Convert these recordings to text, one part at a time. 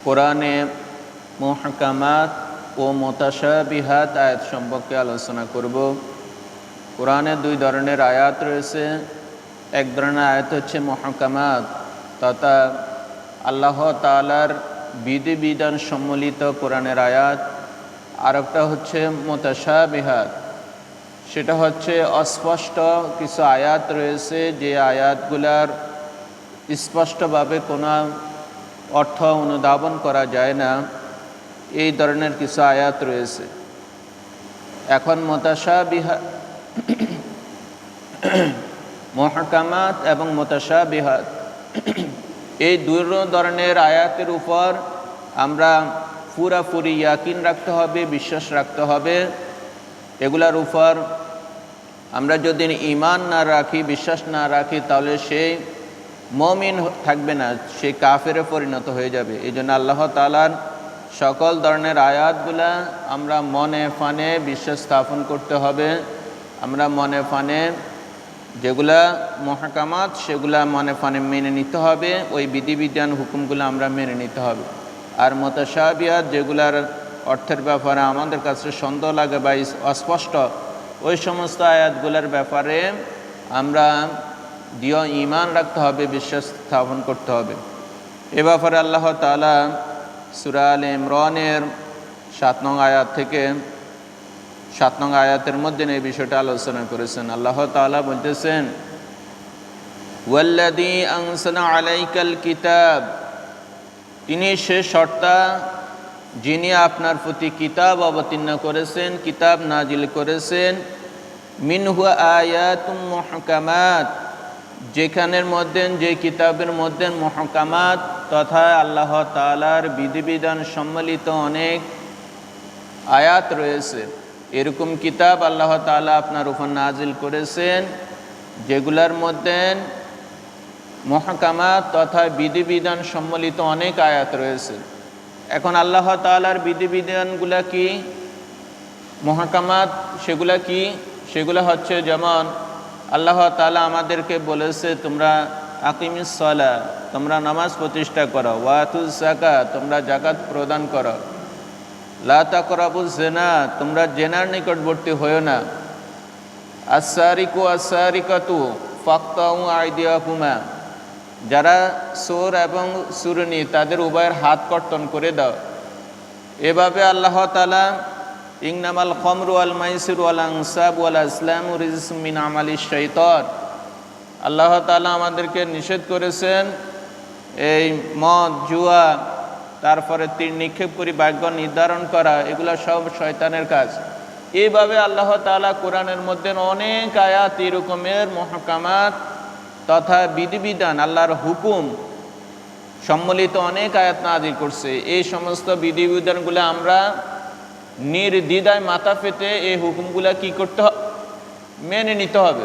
কোরআনে মহকামাত ও মোতাসাবিহাত আয়াত সম্পর্কে আলোচনা করব। কোরআনে দুই ধরনের আয়াত রয়েছে। এক ধরনের আয়াত হচ্ছে মহকামাত, তথা আল্লাহ তালার বিধিবিধান সম্মিলিত কোরআনের আয়াত। আর একটা হচ্ছে মোতাসাবিহাত সেটা হচ্ছে অস্পষ্ট কিছু আয়াত রয়েছে যে আয়াতগুলার স্পষ্টভাবে কোনো অর্থ অনুধাবন করা যায় না। এই ধরনের কিছু আয়াত রয়েছে। এখন মতাশা বিহা মহাকামাত এবং মতাশা বিহাত এই দুই ধরনের আয়াতের উপর আমরা পুরাপুরি ইয়াকিন রাখতে হবে, বিশ্বাস রাখতে হবে। এগুলার উপর আমরা যদি ইমান না রাখি, বিশ্বাস না রাখি, তাহলে সেই মমিন থাকবে না, সে কাফেরে পরিণত হয়ে যাবে। এই জন্য আল্লাহ তালার সকল ধরনের আয়াতগুলা আমরা মনে ফানে বিশ্বাস স্থাপন করতে হবে। আমরা মনে ফানে যেগুলা মহাকামাত, সেগুলা মনে ফানে মেনে নিতে হবে। ওই বিধিবিধান, হুকুমগুলো আমরা মেনে নিতে হবে। আর মতাসাবিয়াত যেগুলার অর্থের ব্যাপারে আমাদের কাছে সন্দেহ লাগে বা অস্পষ্ট, ওই সমস্ত আয়াতগুলোর ব্যাপারে আমরা দিয় ইমান রাখতে হবে বিশ্বাস স্থাপন করতে হবে। এ ব্যাপারে আল্লাহ তালা সুরা আল ইমরানের সাত নং আয়াত থেকে সাত নং আয়াতের মধ্যে এই বিষয়টা আলোচনা করেছেন। আল্লাহ তালা বলতেছেন ওয়াল্লাদি আংসনা আলাইকাল কিতাব তিনি সে সর্তা যিনি আপনার প্রতি কিতাব অবতীর্ণ করেছেন, কিতাব নাজিল করেছেন মিনহু আয়াতুম মহকামাত যেখানের মধ্যে, যে কিতাবের মধ্যে মহকামাত তথা আল্লাহ তালার বিধিবিধান সম্মিলিত অনেক আয়াত রয়েছে। এরকম কিতাব আল্লাহ তালা আপনার উপর নাজিল করেছেন, যেগুলার মধ্যে মহাকামাত তথা বিধিবিধান সম্মিলিত অনেক আয়াত রয়েছে। এখন আল্লাহ তালার বিধিবিধানগুলা কি? মহাকামাত সেগুলা কি? সেগুলো হচ্ছে যেমন আল্লাহ তালা আমাদেরকে বলেছে, তোমরা আকিমিসলা তোমরা নামাজ প্রতিষ্ঠা করো ওয়াতুল জাকা তোমরা জাকাত প্রদান করো। লাতা করাবুল জেনা তোমরা জেনার নিকটবর্তী হয়েও না। আসারিকু আসারিকাতু ফাক্তাউ আইদিয়া হুমা যারা সোর এবং সুরনি, তাদের উভয়ের হাত কর্তন করে দাও। এভাবে আল্লাহ তালা ইংনামাল খমরু আল মাইসির ওয়াল আংসাব ওয়াল ইসলাম রিজমিন আমালি শৈতর আল্লাহ তালা আমাদেরকে নিষেধ করেছেন এই মদ, জুয়া, তারপরে তীর নিক্ষেপ করি ভাগ্য নির্ধারণ করা, এগুলো সব শয়তানের কাজ। এইভাবে আল্লাহ তালা কোরআনের মধ্যে অনেক আয়াত এরকমের মহাকামাত তথা বিধিবিধান, আল্লাহর হুকুম সম্মিলিত অনেক আয়াত নাজির করছে। এই সমস্ত বিধিবিধানগুলো আমরা নির্দ্বিধায় মাথা পেতে এই হুকুমগুলা কি করতে হবে মেনে নিতে হবে।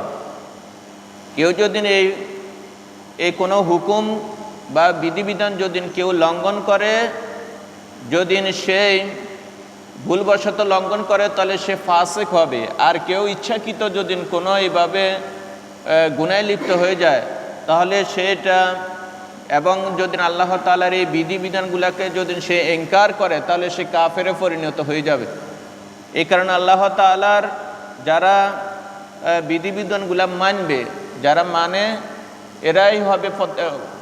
কেউ যদি এই এই কোনো হুকুম বা বিধিবিধান যদি কেউ লঙ্ঘন করে, যদি সেই ভুলবশত লঙ্ঘন করে, তাহলে সে ফাসেক হবে। আর কেউ ইচ্ছাকৃত যদি কোনো এইভাবে গুনায় লিপ্ত হয়ে যায়, তাহলে সেটা এবং যদি আল্লাহ তালার এই বিধিবিধানগুলোকে যদি সে এনকার করে, তাহলে সে কাফেরে পরিণত হয়ে যাবে। এই কারণে আল্লাহ তালার যারা বিধিবিধানগুলা মানবে, যারা মানে এরাই হবে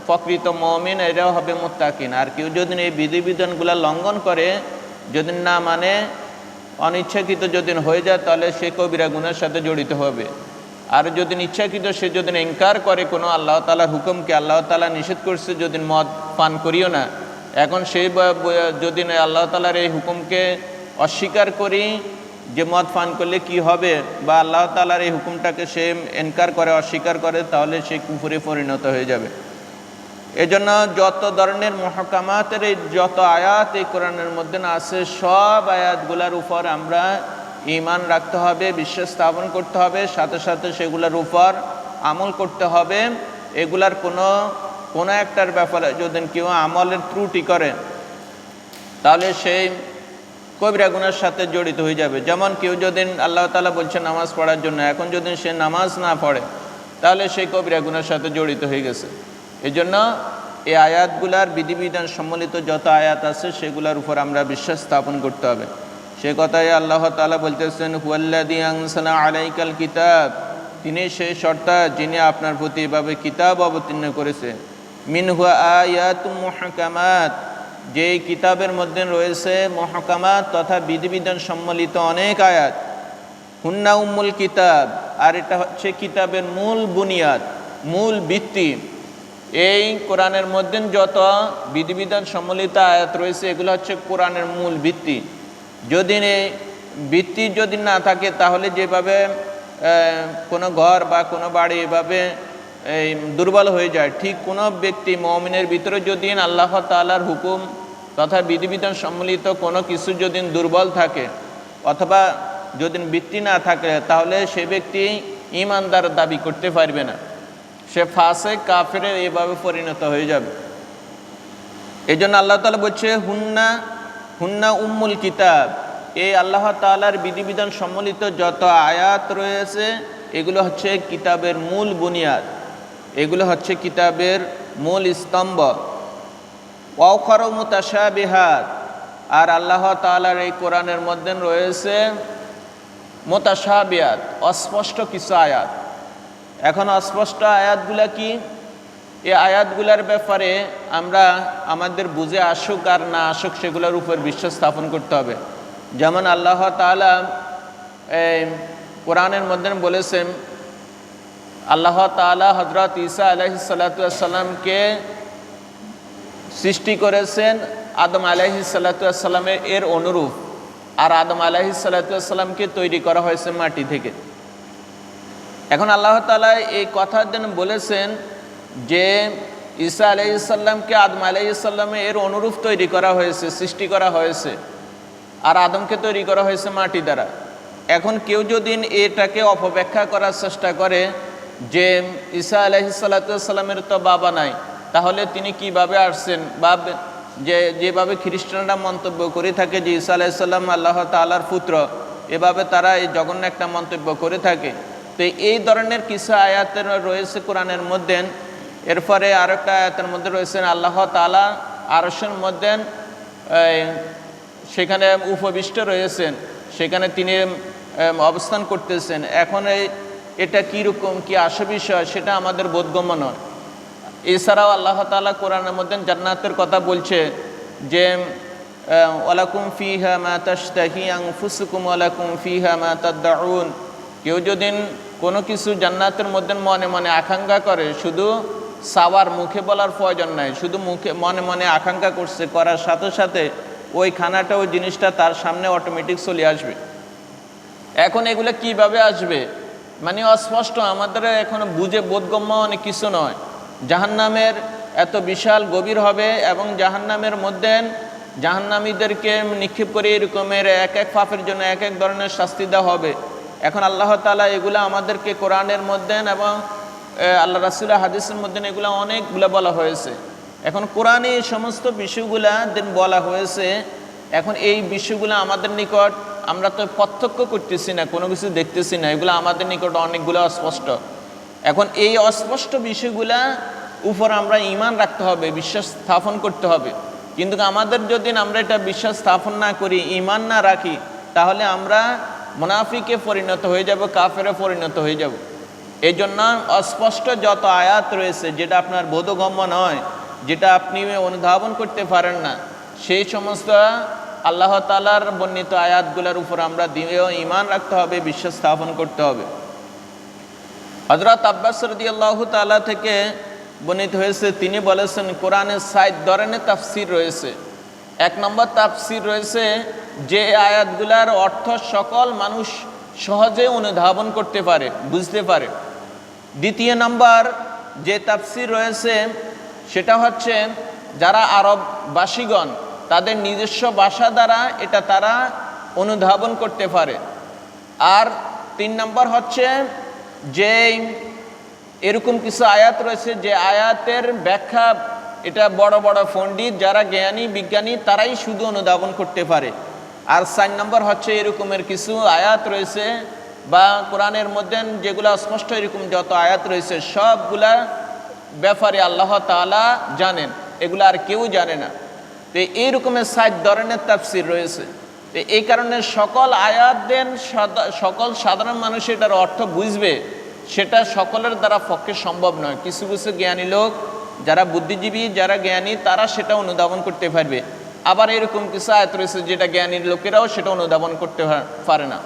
প্রকৃত মমিন, এরাও হবে মোত্তাকিন। আর কেউ যদি এই বিধিবিধানগুলা লঙ্ঘন করে, যদি না মানে অনিচ্ছাকৃত যদি হয়ে যায়, তাহলে সে কবিরা গুণের সাথে জড়িত হবে। আর যদি ইচ্ছাকৃত, সে যদি এনকার করে কোনো আল্লাহ তালার হুকুমকে, আল্লাহ তালা নিষেধ করছে যদি মদ পান করিও না। এখন সেই যদি আল্লাহ তালার এই হুকুমকে অস্বীকার করি, যে মদ পান করলে কি হবে বা আল্লাহ তালার এই হুকুমটাকে সে এনকার করে, অস্বীকার করে, তাহলে সে কুফুরে পরিণত হয়ে যাবে। এজন্য যত ধরনের মহাকামাতের এই যত আয়াত এই কোরআনের মধ্যে না আছে, সব আয়াতগুলার উপর আমরা ইমান রাখতে হবে বিশ্বাস স্থাপন করতে হবে, সাথে সাথে সেগুলোর উপর আমল করতে হবে। এগুলার কোনো কোনো একটার ব্যাপারে যদি কেউ আমলের ত্রুটি করে, তাহলে সেই কবিরা গুনার সাথে জড়িত হয়ে যাবে। যেমন কেউ যদি আল্লাহ তালা বলছে নামাজ পড়ার জন্য, এখন যদি সে নামাজ না পড়ে, তাহলে সেই কবিরা গুনার সাথে জড়িত হয়ে গেছে। এই জন্য এই আয়াতগুলার বিধিবিধান সম্মিলিত যত আয়াত আছে, সেগুলোর উপর আমরা বিশ্বাস স্থাপন করতে হবে। সে কথাই আল্লাহ তালা বলতেছেন হুয়াল্লাদি আংসানা আলাইকাল কিতাব। তিনি সেই সর্তা যিনি আপনার প্রতি এভাবে কিতাব অবতীর্ণ করেছে। মিন হুয়া আয়াত মহাকামাত। যেই কিতাবের মধ্যে রয়েছে মহাকামাত তথা বিধিবিধান সম্মিলিত অনেক আয়াত। হুন্না উম্মুল কিতাব। আর এটা হচ্ছে কিতাবের মূল বুনিয়াদ, মূল ভিত্তি। এই কোরআনের মধ্যে যত বিধিবিধান সম্মিলিত আয়াত রয়েছে, এগুলো হচ্ছে কোরআনের মূল ভিত্তি। যদি ভিত্তি যদি না থাকে, তাহলে যেভাবে কোনো ঘর বা কোনো বাড়ি এভাবে এই দুর্বল হয়ে যায়। ঠিক কোনো ব্যক্তি মমিনের ভিতরে যদি আল্লাহ তাআলার হুকুম তথা বিধিবিধান সম্মিলিত কোনো কিছু যদি দুর্বল থাকে, অথবা যদি বৃত্তি না থাকে, তাহলে সে ব্যক্তি ইমানদার দাবি করতে পারবে না। সে ফাঁসে, কাফের এভাবে পরিণত হয়ে যাবে। এই জন্য আল্লাহ তালা বলছে, হুন্না হুন্না উম্মুল কিতাব। এই আল্লাহ তালার বিধিবিধান সম্মিলিত যত আয়াত রয়েছে, এগুলো হচ্ছে কিতাবের মূল বুনিয়াদ। এগুলো হচ্ছে কিতাবের মূল স্তম্ভ। ওয়াখর মুতাশা বিহার আর আল্লাহ তালার এই কোরআনের মধ্যে রয়েছে মোতাসাবিয়াত অস্পষ্ট কিছু আয়াত। এখন অস্পষ্ট আয়াতগুলা কি? এই আয়াতগুলার ব্যাপারে আমরা আমাদের বুঝে আসুক আর না আসুক সেগুলোর উপর বিশ্বাস স্থাপন করতে হবে। যেমন আল্লাহ এই কোরআনের মধ্যে বলেছেন, আল্লাহ তাআলা হজরত ঈসা আলহি সাল্লাতামকে সৃষ্টি করেছেন আদম আলাহি সাল্লাতামের এর অনুরূপ। আর আদম আলাহি সাল্লাতামকে তৈরি করা হয়েছে মাটি থেকে। এখন আল্লাহ তালা এই কথার জন্য বলেছেন যে ঈসা আলাইসাল্লামকে আদম আলাইসাল্লামে এর অনুরূপ তৈরি করা হয়েছে, সৃষ্টি করা হয়েছে, আর আদমকে তৈরি করা হয়েছে মাটি দ্বারা। এখন কেউ যদি এটাকে অপব্যাখ্যা করার চেষ্টা করে যে ঈসা আলাইসাল্লামের তো বাবা নাই, তাহলে তিনি কীভাবে আসছেন? বা যে, যেভাবে খ্রিস্টানরা মন্তব্য করে থাকে যে ঈসা আলাইসাল্লাম আল্লাহ তালার পুত্র, এভাবে তারা এই জঘন্য একটা মন্তব্য করে থাকে। তো এই ধরনের কিছু আয়াতের রয়েছে কোরআনের মধ্যে। এরপরে আরেকটা আয়াতের মধ্যে রয়েছেন আল্লাহ তালা আরসের মধ্যে সেখানে উপবিষ্ট রয়েছেন, সেখানে তিনি অবস্থান করতেছেন। এখন এই, এটা কীরকম, কী আসে বিষয়, সেটা আমাদের বোধগম্য নয়। এছাড়াও আল্লাহ তাআলা কোরআনের মধ্যে জান্নাতের কথা বলছে যে ওয়ালাকুম ফিহা মা তাশতাহি আনফুসুকুম, ওয়ালাকুম ফিহা মা তাদউন। কেউ যদি কোনো কিছু জান্নাতের মধ্যে মনে মনে আকাঙ্ক্ষা করে, শুধু সাওয়ার মুখে বলার প্রয়োজন নাই। শুধু মুখে মনে মনে আকাঙ্ক্ষা করছে, করার সাথে সাথে ওই খানাটা, ওই জিনিসটা তার সামনে অটোমেটিক চলে আসবে। এখন এগুলো কীভাবে আসবে? মানে অস্পষ্ট, আমাদের এখন বুঝে বোধগম্য অনেক কিছু নয়। জাহান্নামের এত বিশাল গভীর হবে এবং জাহান্নামের মধ্যে জাহান্নামীদেরকে নিক্ষেপ করে এরকমের এক এক পাপের জন্য এক এক ধরনের শাস্তি দেওয়া হবে। এখন আল্লাহ তালা এগুলো আমাদেরকে কোরআনের মধ্যে এবং আল্লাহ রাসুল্লাহ হাদিসের মধ্যে এগুলো অনেকগুলো বলা হয়েছে। এখন কোরআনে এই সমস্ত বিষয়গুলা দিন বলা হয়েছে। এখন এই বিষয়গুলো আমাদের নিকট আমরা তো প্রত্যক্ষ করতেছি না, কোনো কিছু দেখতেছি না, এগুলো আমাদের নিকট অনেকগুলো অস্পষ্ট। এখন এই অস্পষ্ট বিষয়গুলা উপর আমরা ইমান রাখতে হবে, বিশ্বাস স্থাপন করতে হবে। কিন্তু আমাদের যদি আমরা এটা বিশ্বাস স্থাপন না করি ইমান না রাখি, তাহলে আমরা মুনাফিকে পরিণত হয়ে যাব, কাফেরে পরিণত হয়ে যাব। এই জন্য অস্পষ্ট যত আয়াত রয়েছে, যেটা আপনার বোধগম্য নয়, যেটা আপনি অনুধাবন করতে পারেন না, সেই সমস্ত আল্লাহ তালার বর্ণিত আয়াতগুলোর উপর আমরা দিয়েও ইমান রাখতে হবে বিশ্বাস স্থাপন করতে হবে। হজরত আব্বাস রদি আল্লাহ তালা থেকে বর্ণিত হয়েছে, তিনি বলেছেন, কোরআনের সাইদ ধরনের তাফসির রয়েছে। এক নম্বর তাফসির রয়েছে, যে আয়াতগুলার অর্থ সকল মানুষ সহজে অনুধাবন করতে পারে, বুঝতে পারে। দ্বিতীয় নম্বর যে তাফসির রয়েছে, সেটা হচ্ছে যারা আরব আরববাসীগণ, তাদের নিজস্ব ভাষা দ্বারা এটা তারা অনুধাবন করতে পারে। আর তিন নম্বর হচ্ছে যে এরকম কিছু আয়াত রয়েছে, যে আয়াতের ব্যাখ্যা এটা বড় বড় পণ্ডিত, যারা জ্ঞানী, বিজ্ঞানী, তারাই শুধু অনুধাবন করতে পারে। আর চার নম্বর হচ্ছে এরকমের কিছু আয়াত রয়েছে বা কোরআনের মধ্যে যেগুলো স্পষ্ট এরকম যত আয়াত রয়েছে, সবগুলা ব্যাপারে আল্লাহ তাআলা জানেন। এগুলো আর কেউ জানে না। তো এই রকমের ষাট ধরনের তাফসির রয়েছে। তো এই কারণে সকল আয়াত দেন সকল সাধারণ মানুষ এটার অর্থ বুঝবে, সেটা সকলের দ্বারা পক্ষে সম্ভব নয়। কিছু কিছু জ্ঞানী লোক, যারা বুদ্ধিজীবী, যারা জ্ঞানী, তারা সেটা অনুধাবন করতে পারবে। আবার এরকম কিছু আয়াত রয়েছে যেটা জ্ঞানীর লোকেরাও সেটা অনুধাবন করতে পারে না।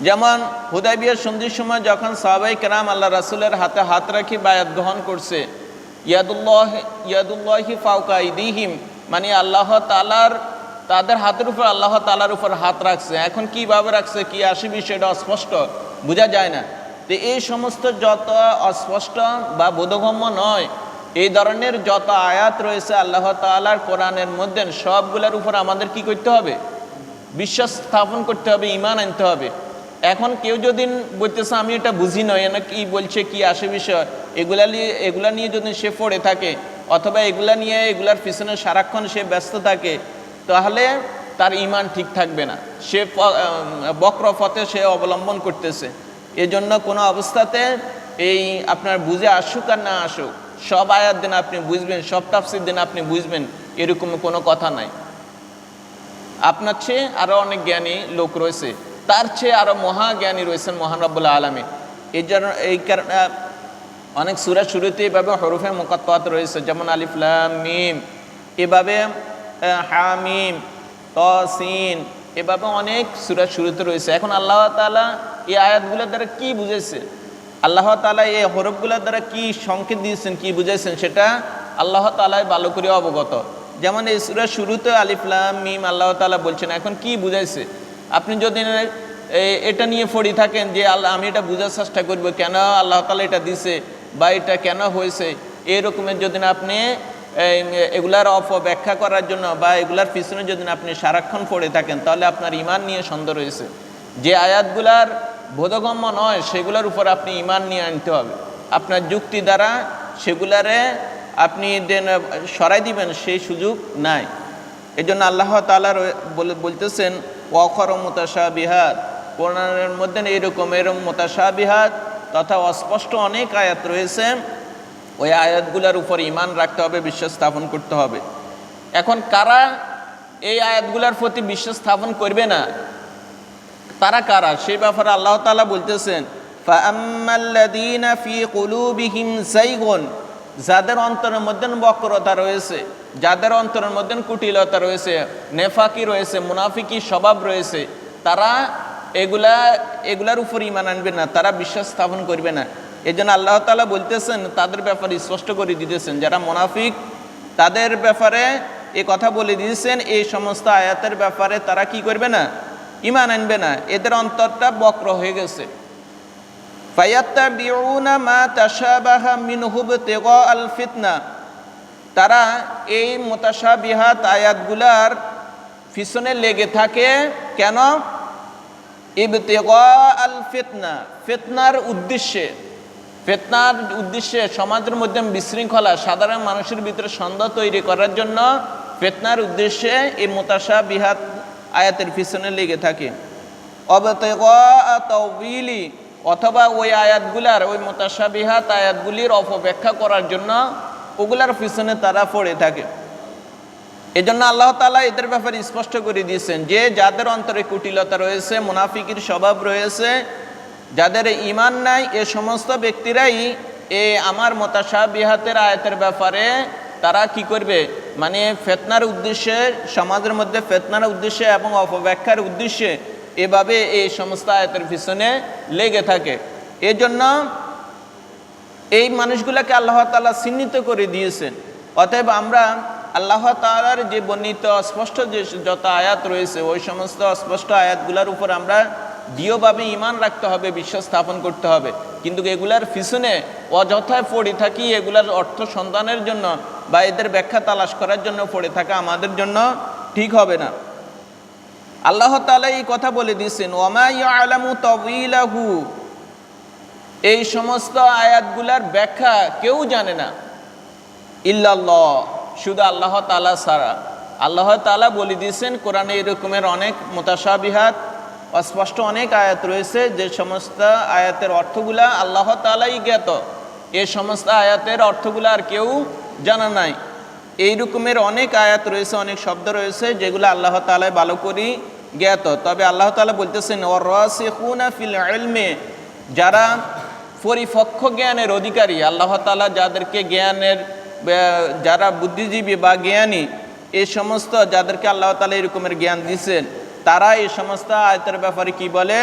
যেমন হুদাইবিয়ার সন্ধির সময় যখন সাহাবাই কেরাম আল্লাহ রাসুলের হাতে হাত রাখি বায়াত গ্রহণ করছে, ইয়াদুল্লাহ, ইয়াদুল্লাহি ফাউকা ইদিহিম মানে আল্লাহ তালার তাদের হাতের উপর আল্লাহ তালার উপর হাত রাখছে। এখন কীভাবে রাখছে, কি আসে বিষয়টা অস্পষ্ট বোঝা যায় না। তো এই সমস্ত যত অস্পষ্ট বা বোধগম্য নয়, এই ধরনের যত আয়াত রয়েছে আল্লাহ তালার কোরআনের মধ্যে, সবগুলোর উপর আমাদের কি করতে হবে? বিশ্বাস স্থাপন করতে হবে ইমান আনতে হবে। এখন কেউ যদি বলতেছে, আমি এটা বুঝি নয় না কি বলছে, কি আসে বিষয়? এগুলা নিয়ে এগুলা নিয়ে যদি সে পড়ে থাকে, অথবা এগুলা নিয়ে, এগুলার পিছনে সারাক্ষণ সে ব্যস্ত থাকে, তাহলে তার ইমান ঠিক থাকবে না। সে বক্র পথে সে অবলম্বন করতেছে। এজন্য কোনো অবস্থাতে এই আপনার বুঝে আসুক আর না আসুক, সব আয়াত দিন আপনি বুঝবেন, সব তাফসির দিন আপনি বুঝবেন, এরকম কোনো কথা নাই। আপনার চেয়ে আরও অনেক জ্ঞানী লোক রয়েছে। তার চেয়ে আরও মহাজ্ঞানী রয়েছেন মহান রব্বুল্লাহ আলমী এই জন্য, এই কারণে অনেক সুরা শুরুতে এভাবে হরফে মোকাত্তাত রয়েছে, যেমন আলিফলাম মিম। এভাবে হামিম তসিন এভাবে অনেক সুরা শুরুতে রয়েছে। এখন আল্লাহ তাআলা এই আয়াতগুলোর দ্বারা কি বুঝেছে আল্লাহ তাআলা এই হরফগুলোর দ্বারা কি সংকেত দিয়েছেন, কি বুঝেছেন সেটা আল্লাহ তাআলাই ভালো করে অবগত। যেমন এই সুরা শুরুতে আলিফলাম মিম আল্লাহ তাআলা বলছেন, এখন কি বুঝাইছে? আপনি যদি এটা নিয়ে পড়ি থাকেন যে আল্লাহ, আমি এটা বোঝার চেষ্টা করব, কেন আল্লাহ তাআলা এটা দিছে বা এটা কেন হয়েছে, এরকমের যদি আপনি এগুলার অপব্যাখ্যা করার জন্য বা এগুলার পিছনে যদি আপনি সারাক্ষণ পড়ে থাকেন, তাহলে আপনার ইমান নিয়ে সন্দেহ রয়েছে। যে আয়াতগুলার বোধগম্য নয়, সেগুলোর উপর আপনি ইমান নিয়ে আনতে হবে। আপনার যুক্তি দ্বারা সেগুলারে আপনি দেন, সরাই দিবেন, সেই সুযোগ নাই। এই জন্য আল্লাহ তালা বলতেছেন ওয়াখর মোতাসা বিহাদ কোরআনের মধ্যে এইরকম এরকম মোতাসা বিহাদ তথা অস্পষ্ট অনেক আয়াত রয়েছে। ওই আয়াতগুলোর উপর ইমান রাখতে হবে বিশ্বাস স্থাপন করতে হবে। এখন কারা এই আয়াতগুলোর প্রতি বিশ্বাস স্থাপন করবে না? তারা কারা? সেই ব্যাপারে আল্লাহ তাআলা বলতেছেন যাদের অন্তরের মধ্যে বক্রতা রয়েছে। যাদের অন্তরের মধ্যে কুটিলতা রয়েছে, নেফাকি রয়েছে, মুনাফিকি স্বভাব রয়েছে, তারা এগুলা, এগুলার উপর ইমান আনবে না, তারা বিশ্বাস স্থাপন করবে না। এই জন্য আল্লাহ তাআলা বলতেছেন, তাদের ব্যাপারে স্পষ্ট করে দিতেছেন। যারা মুনাফিক, তাদের ব্যাপারে এ কথা বলে দিয়েছেন, এই সমস্ত আয়াতের ব্যাপারে তারা কি করবে না? ইমান আনবে না। এদের অন্তরটা বক্র হয়ে গেছে। ফায়াত্তাবিউনা মা তাশাবাহা মিনহুব ইবতিগা আল ফিতনা। তারা এই মুতাশাবিহাত আয়াতগুলার পিছনে লেগে থাকে কেন? ইবতিগা আল ফিতনা, ফিতনার উদ্দেশ্যে। ফেতনার উদ্দেশ্যে সমাজের মধ্যে বিশৃঙ্খলা, সাধারণ মানুষের ভিতরে সন্দেহ তৈরি করার জন্য ফেতনার উদ্দেশ্যে এই মোতাসা বিহাত আয়াতের পিছনে লেগে থাকে। অবতেগা তৌবিলি অথবা ওই আয়াতগুলার, ওই মোতাসা বিহাত আয়াতগুলির অপব্যাখ্যা করার জন্য ওগুলার পিছনে তারা পড়ে থাকে। এজন্য আল্লাহ তাআলা এদের ব্যাপারে স্পষ্ট করে দিয়েছেন যে, যাদের অন্তরে কুটিলতা রয়েছে, মুনাফিকির স্বভাব রয়েছে, যাদের ইমান নাই, এ সমস্ত ব্যক্তিরাই এ আমার মতাশা বিহাতের আয়াতের ব্যাপারে তারা কি করবে? মানে ফেতনার উদ্দেশ্যে, সমাজের মধ্যে ফেতনার উদ্দেশ্যে এবং অপব্যাখ্যার উদ্দেশ্যে এভাবে এই সমস্ত আয়াতের পিছনে লেগে থাকে। এজন্য এই মানুষগুলোকে আল্লাহ তালা চিহ্নিত করে দিয়েছেন। অতএব আমরা আল্লাহ তালার যে বর্ণিত অস্পষ্ট যে যত আয়াত রয়েছে, ওই সমস্ত অস্পষ্ট আয়াতগুলোর উপর আমরা দৃঢ়ভাবে ইমান রাখতে হবে, বিশ্বাস স্থাপন করতে হবে। কিন্তু এগুলার পিছনে অযথায় পড়ে থাকি, এগুলার অর্থ সন্ধানের জন্য বা এদের ব্যাখ্যা তালাশ করার জন্য পড়ে থাকা আমাদের জন্য ঠিক হবে না। আল্লাহ তালা এই কথা বলে দিয়েছেন ওমা ইয়ালামু তাওয়িলাহু এই সমস্ত আয়াতগুলার ব্যাখ্যা কেউ জানে না। ইল্লাল্লাহ, শুধু আল্লাহ তালা সারা আল্লাহ তালা বলে দিয়েছেন, কোরআনে এরকমের অনেক মোতাসাবিহাত, অস্পষ্ট অনেক আয়াত রয়েছে, যে সমস্ত আয়াতের অর্থগুলা আল্লাহ তালাই জ্ঞাত। এ সমস্ত আয়াতের অর্থগুলা আর কেউ জানা নাই। এই রকমের অনেক আয়াত রয়েছে, অনেক শব্দ রয়েছে, যেগুলো আল্লাহ তালায় ভালো করি জ্ঞাত। তবে আল্লাহ তালা বলতেছেন ও রাসিখুনা ফিল ইলমে যারা পরিপক্ষ জ্ঞানের অধিকারী, আল্লাহ তালা যাদেরকে জ্ঞানের যারা বুদ্ধিজীবী বা জ্ঞানী এই সমস্ত যাদেরকে আল্লাহ তালা এরকমের জ্ঞান দিচ্ছেন তারা এই সমস্ত আয়তের ব্যাপারে কি বলে?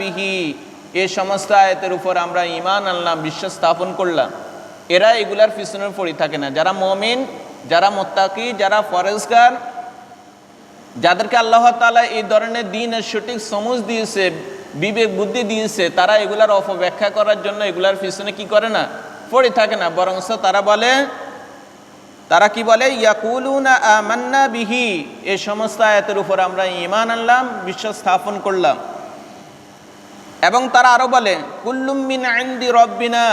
বিহি। এই সমস্ত আয়তের উপর আমরা ইমান আনলাম, বিশ্বাস স্থাপন করলাম। এরা এগুলার পিছনে পড়ে থাকে না। যারা মমিন, যারা মোত্তাকি, যারা ফরেজগার যাদেরকে আল্লাহ তালা এই ধরনের দিনের সঠিক সমুজ দিয়েছে বিবেক বুদ্ধি দিয়েছে, তারা এগুলার অপব্যাখ্যা করার জন্য এগুলার পিছনে কি করে না? পড়ে থাকে না বরং তারা বলে, তারা কি বলে? ইয়াকুলুনা বিহি। এই সমস্ত আয়াতের উপর আমরা ইমান আনলাম বিশ্বাস স্থাপন করলাম। এবং তারা আরও বলে, কুল্লুম মিন ইন্দি রব্বিনা।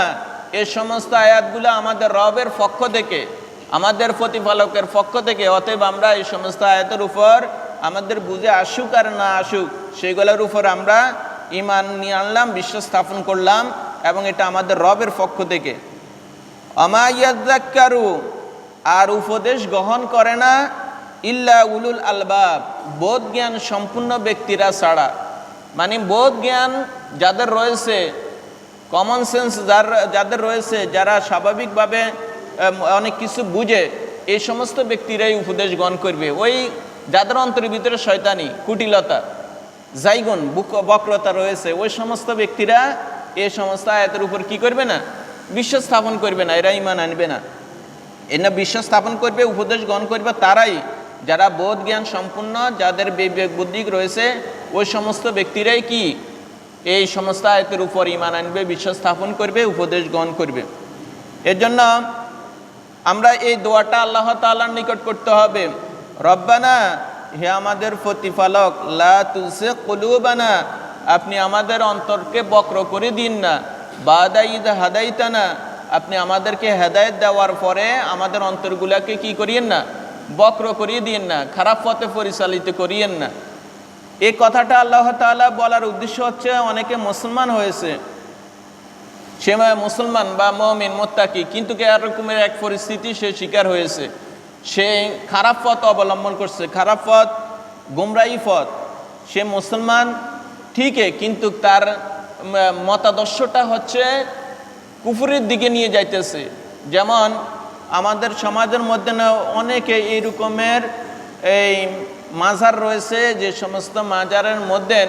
এই সমস্ত আয়াতগুলো আমাদের রবের পক্ষ থেকে, আমাদের প্রতিপালকের পক্ষ থেকে, অতএব আমরা এই সমস্ত আয়াতের উপর আমাদের বুঝে আসুক আর না আসুক, সেগুলোর উপর আমরা ইমান নিয়ে আনলাম বিশ্বাস স্থাপন করলাম এবং এটা আমাদের রবের পক্ষ থেকে। আমায়াজ্জাক্কারু আর উপদেশ গ্রহণ করে না ইল্লা উলুল আলবাব, বোধ জ্ঞান সম্পূর্ণ ব্যক্তিরা ছাড়া। মানে বোধ জ্ঞান যাদের রয়েছে কমন সেন্স যার, যাদের রয়েছে, যারা স্বাভাবিকভাবে অনেক কিছু বুঝে, এই সমস্ত ব্যক্তিরাই উপদেশ গ্রহণ করবে। ওই যাদের অন্তরের ভিতরে শয়তানি, কুটিলতা, জাইগুন, বুক বক্রতা রয়েছে, ওই সমস্ত ব্যক্তিরা এ সমস্ত আয়াতের উপর কি করবে না? বিশ্বাস স্থাপন করবে না, এরা ইমান আনবে না। এরা বিশ্বাস স্থাপন করবে, উপদেশ গ্রহণ করবে তারাই। যারা বোধ জ্ঞান সম্পূর্ণ, যাদের বিবেক বুদ্ধি রয়েছে, ওই সমস্ত ব্যক্তিরাই কি? এই সমস্ত আয়তের উপর ইমান আনবে বিশ্বাস স্থাপন করবে, উপদেশ গ্রহণ করবে। এর জন্য আমরা এই দোয়াটা আল্লাহ তাআলার নিকট করতে হবে। রব্বানা, হে আমাদের প্রতিপালক, লা কলুবানা, আপনি আমাদের অন্তরকে বক্র করে দিন না। বাদাইদ হাদাইতানা, আপনি আমাদেরকে হেদায়েত দেওয়ার পরে আমাদের অন্তরগুলাকে কি করিয়েন না? বক্র করিয়ে দিন না, খারাপ পথে পরিচালিত করিয়েন না। এই কথাটা আল্লাহ তাআলা বলার উদ্দেশ্য হচ্ছে, অনেকে মুসলমান হয়েছে। সে মুসলমান বা মমিন, মোত্তাকি, কিন্তু কে এরকমের এক পরিস্থিতি সে শিকার হয়েছে। সে খারাপ পথ অবলম্বন করছে, খারাপ পথ গুমরাই পথ। সে মুসলমান, ঠিকই, কিন্তু তার মতাদর্শটা হচ্ছে কুফুরের দিকে নিয়ে যাইতেছে। যেমন, আমাদের সমাজের মধ্যে না অনেকে এই রকমের এই মাজার রয়েছে, যে সমস্ত মাজারের মধ্যে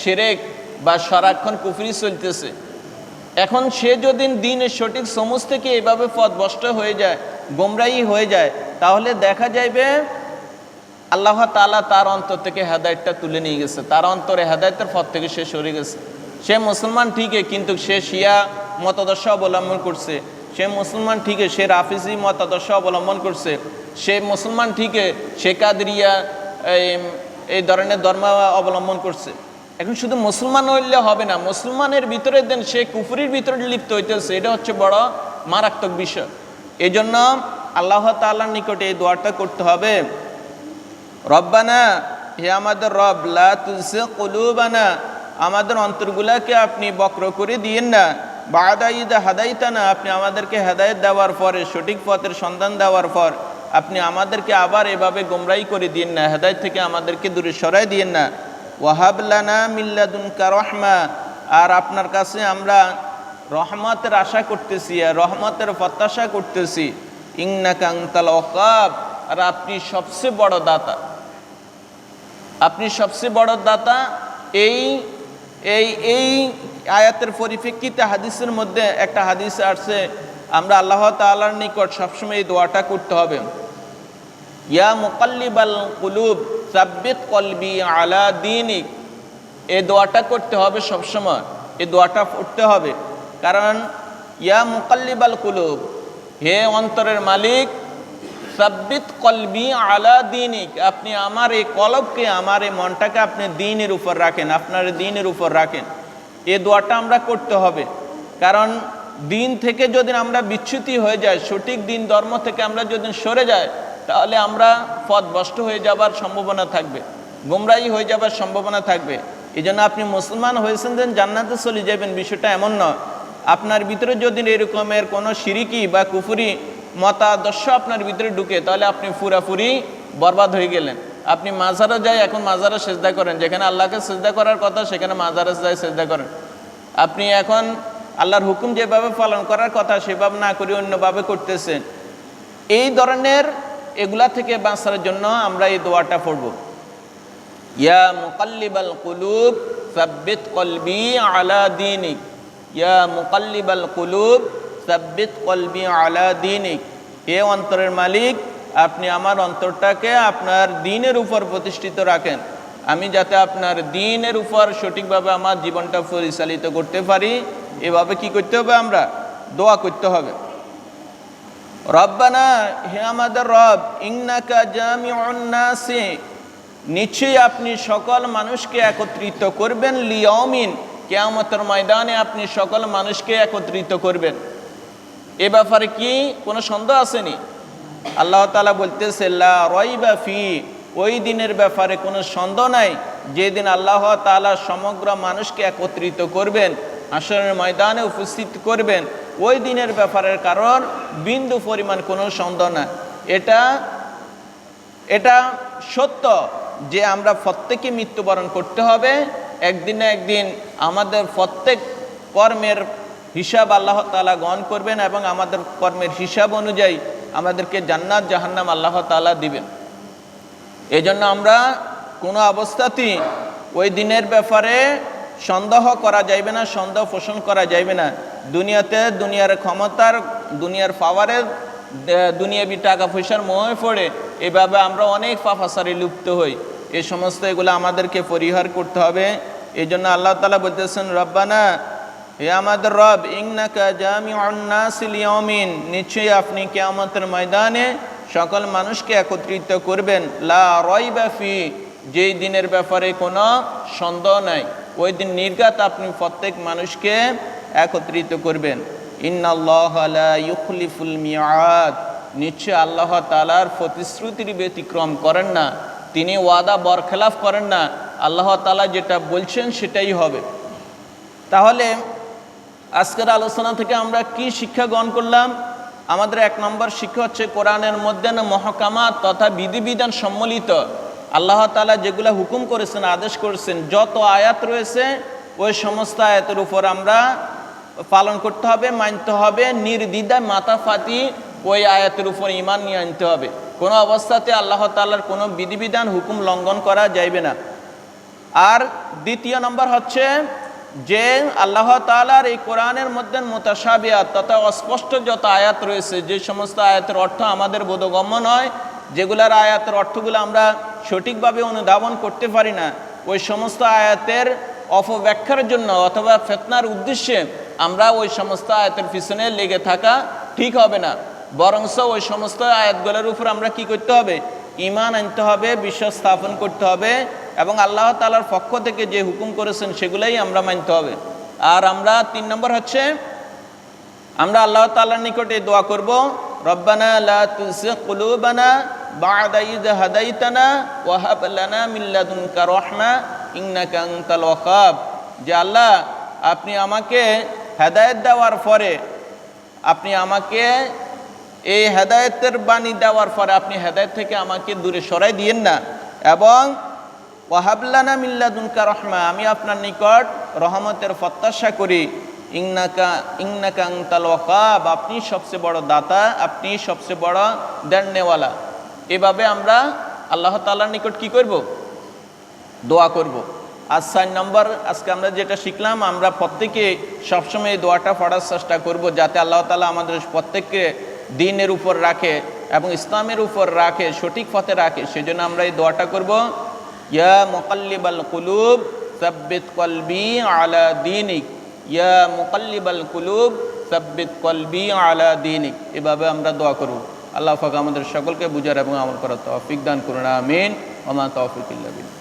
সেরেক বা সারাক্ষণ কুফরি চলতেছে। এখন সে যদি দিনের সঠিক সমুজ থেকে এভাবে পথ বষ্ট হয়ে যায় গোমরাই হয়ে যায়, তাহলে দেখা যাইবে আল্লাহ তাআলা তার অন্তর থেকে হেদায়তটা তুলে নিয়ে গেছে। তার অন্তরে হেদায়তের পথ থেকে সে সরে গেছে। সে মুসলমান ঠিকই, কিন্তু সে শিয়া মতাদর্শ অবলম্বন করছে। সে মুসলমান ঠিকই, সে রাফিজি মতাদর্শ অবলম্বন করছে। সে মুসলমান ঠিকই, সে কাদরিয়া, এই এই ধরনের ধর্ম অবলম্বন করছে। এখন শুধু মুসলমান হইলে হবে না, মুসলমানের ভিতরে দেন সে কুফুরির ভিতরে লিপ্ত হইতেছে। এটা হচ্ছে বড় মারাত্মক বিষয়। এই জন্য আল্লাহ তাআলার নিকটে এই দোয়াটা করতে হবে। রব্বানা, হে আমাদের রব, লা তুসে কলুবানা, আমাদের অন্তরগুলাকে আপনি বক্র করে দিয়েন না। বাদাইদা হাদাইতানা, আপনি আমাদেরকে হেদায়েত দেওয়ার পরে, সঠিক পথের সন্ধান দেওয়ার পর, আপনি আমাদেরকে আবার এভাবে গোমরাই করে দিন না, হেদায়েত থেকে আমাদেরকে দূরে সরাই দিয়েন না। ওয়াহাবলানা মিল্লাদুনকা রহমা, আর আপনার কাছে আমরা রহমতের আশা করতেছি, আর রহমতের প্রত্যাশা করতেছি ইংনা কাংতাল অকাব আর আপনি সবচেয়ে বড় দাতা। আপনি সবচেয়ে বড় দাতা, এই এই এই আয়াতের পরিপ্রেক্ষিতে হাদিসের মধ্যে একটা হাদিস আসছে, আমরা আল্লাহ তাআলার নিকট সবসময় এই দোয়াটা করতে হবে। ইয়া মুকাল্লিবাল কুলুব, সাব্বিত কলবি আলা দিনিক। এই দোয়াটা করতে হবে সবসময়, এই দোয়াটা পড়তে হবে। কারণ, ইয়া মুকাল্লিবাল কুলুব, হে অন্তরের মালিক, সাব্বিত কলবি আলা দিনিক, আপনি আমার এই কলবকে, আমার এই মনটাকে আপনি দিনের উপর রাখেন, আপনার দিনের উপর রাখেন। এ দোয়াটা আমরা করতে হবে। কারণ, দিন থেকে যদি আমরা বিচ্যুতি হয়ে যায় সঠিক দিন ধর্ম থেকে আমরা যদি সরে যাই, তাহলে আমরা পথভ্রষ্ট হয়ে যাবার সম্ভাবনা থাকবে গুমরাই হয়ে যাবার সম্ভাবনা থাকবে। এই জন্য আপনি মুসলমান হয়েছেন দেন জান্নাতে চলে যাবেন, বিষয়টা এমন নয়। আপনার ভিতরে যদি এরকমের কোনো সিরিকি বা কুফুরি মতাদর্শ আপনার ভিতরে ঢুকে, তাহলে আপনি পুরাপুরি বরবাদ হয়ে গেলেন। আপনি মাজারে যাই, এখন মাজারে সেজদা করেন। যেখানে আল্লাহকে সেজদা করার কথা, সেখানে মাজারে যাই সেজদা করেন। আপনি এখন আল্লাহর হুকুম যেভাবে পালন করার কথা, সেভাবে না করে অন্যভাবে করতেছেন। এই ধরনের এগুলা থেকে বাঁচার জন্য আমরা এই দোয়াটা পড়ব। ইয়া মুকাল্লিবাল কুলুব, সাব্বিত কলবি আলা দিনিক। ইয়া মুকাল্লিবাল কুলুব, সাব্বিত কলবি আলা দিনিক। অন্তরের মালিক, আপনি আমার অন্তরটাকে আপনার দিনের উপর প্রতিষ্ঠিত রাখেন। আমি যাতে আপনার দিনের উপর সঠিকভাবে আমার জীবনটা পরিচালিত করতে পারি, এভাবে কি করতে হবে আমরা? দোয়া করতে হবে। রব্বানা, হে আমাদের রব, ইন্নাকা জামিউন নাসি। নিশ্চয়ই আপনি সকল মানুষকে একত্রিত করবেন লিয়মিন কেয়ামতের ময়দানে আপনি সকল মানুষকে একত্রিত করবেন। এ ব্যাপারে কি কোনো সন্দেহ আসেনি? আল্লাহ তালা বলতেছে ফি। ওই দিনের ব্যাপারে কোনো সন্দেহ নাই। যেদিন আল্লাহ তালা সমগ্র মানুষকে একত্রিত করবেন আসরের ময়দানে উপস্থিত করবেন, ওই দিনের ব্যাপারের কারণ বিন্দু পরিমাণ কোনো সন্দেহ না এটা এটা সত্য যে আমরা প্রত্যেকে মৃত্যুবরণ করতে হবে। একদিন না একদিন আমাদের প্রত্যেক কর্মের হিসাব আল্লাহ তালা গ্রহণ করবেন এবং আমাদের কর্মের হিসাব অনুযায়ী আমাদেরকে জান্নাত, জাহান্নাম আল্লাহ তালা দিবেন। এই জন্য আমরা কোনো অবস্থাতেই ওই দিনের ব্যাপারে সন্দেহ করা যাইবে না, সন্দেহ পোষণ করা যাইবে না। দুনিয়াতে দুনিয়ার ক্ষমতার, দুনিয়ার পাওয়ারের দুনিয়াবি টাকা পয়সার মোহে পড়ে, এভাবে আমরা অনেক পাফাসারে লুপ্ত হই। এই সমস্ত এগুলো আমাদেরকে পরিহার করতে হবে। এই জন্য আল্লাহ তালা বলতেছেন, রব্বানা, হে আমাদের রব ইংনাকা নিশ্চয়ই আপনি কেয়ামতের ময়দানে সকল মানুষকে একত্রিত করবেন। লা রয় রয়বাফি যেই দিনের ব্যাপারে কোনো সন্দেহ নাই। ওই দিন নির্গাত আপনি প্রত্যেক মানুষকে একত্রিত করবেন। ইন্নাল্লাহ লা ইউখলিফুল মিয়াদ নিশ্চয় আল্লাহ তালার প্রতিশ্রুতির ব্যতিক্রম করেন না। তিনি ওয়াদা বরখেলাফ করেন না। আল্লাহ তালা যেটা বলছেন সেটাই হবে। তাহলে আজকের আলোচনা থেকে আমরা কি শিক্ষা গ্রহণ করলাম? আমাদের এক নম্বর শিক্ষা হচ্ছে কোরআনের মধ্যে না মহকামাত তথা বিধিবিধান সম্মিলিত আল্লাহ তালা যেগুলো হুকুম করেছেন, আদেশ করেছেন, যত আয়াত রয়েছে, ওই সমস্ত আয়াতের উপর আমরা পালন করতে হবে, মানতে হবে, নির্দ্বিধায় মাথা ফাতি ওই আয়াতের উপর ইমান নিয়ে আনতে হবে। কোনো অবস্থাতে আল্লাহ তালার কোনো বিধিবিধান, হুকুম লঙ্ঘন করা যাইবে না। আর দ্বিতীয় নম্বর হচ্ছে যে আল্লাহ তালার এই কোরআনের মধ্যে মোতাসাবিয়াত তথা অস্পষ্ট যত আয়াত রয়েছে, যে সমস্ত আয়াতের অর্থ আমাদের বোধগম্য নয়, যেগুলার আয়াতের অর্থগুলো আমরা সঠিকভাবে অনুধাবন করতে পারি না, ওই সমস্ত আয়াতের অপব্যাখ্যার জন্য অথবা ফেতনার উদ্দেশ্যে আমরা ওই সমস্ত আয়াতের পিছনে লেগে থাকা ঠিক হবে না। বরংস ওই সমস্ত আয়াতগুলোর উপর আমরা কি করতে হবে? ইমান আনতে হবে বিশ্বাস স্থাপন করতে হবে এবং আল্লাহ তালার পক্ষ থেকে যে হুকুম করেছেন সেগুলাই আমরা মানতে হবে। আর আমরা তিন নম্বর হচ্ছে, আমরা আল্লাহ তালার নিকটে দোয়া করব, রব্বানা লা তুযিগ কুলুবানা বা'দা ইয হাদাইতানা ওয়া হাব লানা মিন লাদুনকা রাহমা ইন্নাকা আনতাল ওয়াহাব। যে আল্লাহ, আপনি আমাকে হেদায়েত দেওয়ার পরে, আপনি আমাকে এই হেদায়েতের বাণী দেওয়ার পরে আপনি হেদায়েত থেকে আমাকে দূরে সরাই দিয়েন না। এবং ওয়াহাবলানা মিল্লাদুনকা রহমা, আমি আপনার নিকট রহমতের প্রত্যাশা করি। ইংনাকা ইংনাকা আংতাল ওয়াকাব আপনি সবচেয়ে বড় দাতা, আপনি সবচেয়ে বড় দেননেওয়ালা। এভাবে আমরা আল্লাহ তাআলার নিকট কি করব? দোয়া করব। আর চার নম্বর, আজকে আমরা যেটা শিখলাম, আমরা প্রত্যেকে সবসময় এই দোয়াটা পড়ার চেষ্টা করব, যাতে আল্লাহ তালা আমাদের প্রত্যেককে দিনের উপর রাখে এবং ইসলামের উপর রাখে, সঠিক পথে রাখে। সেজন্য আমরা এই দোয়াটা করব, ইয়া মোকাল্লিবাল কুলুব, সাব্বিত কলবি আলা দিনিক। ইয়া মোকাল্লিবাল কুলুব, সাব্বিত কলবি আলা দিনিক। এভাবে আমরা দোয়া করব। আল্লাহ ফাঁকা আমাদের সকলকে বুঝার এবং আমল করার তৌফিক দান করুন, আমিন। ওমা তৌফিক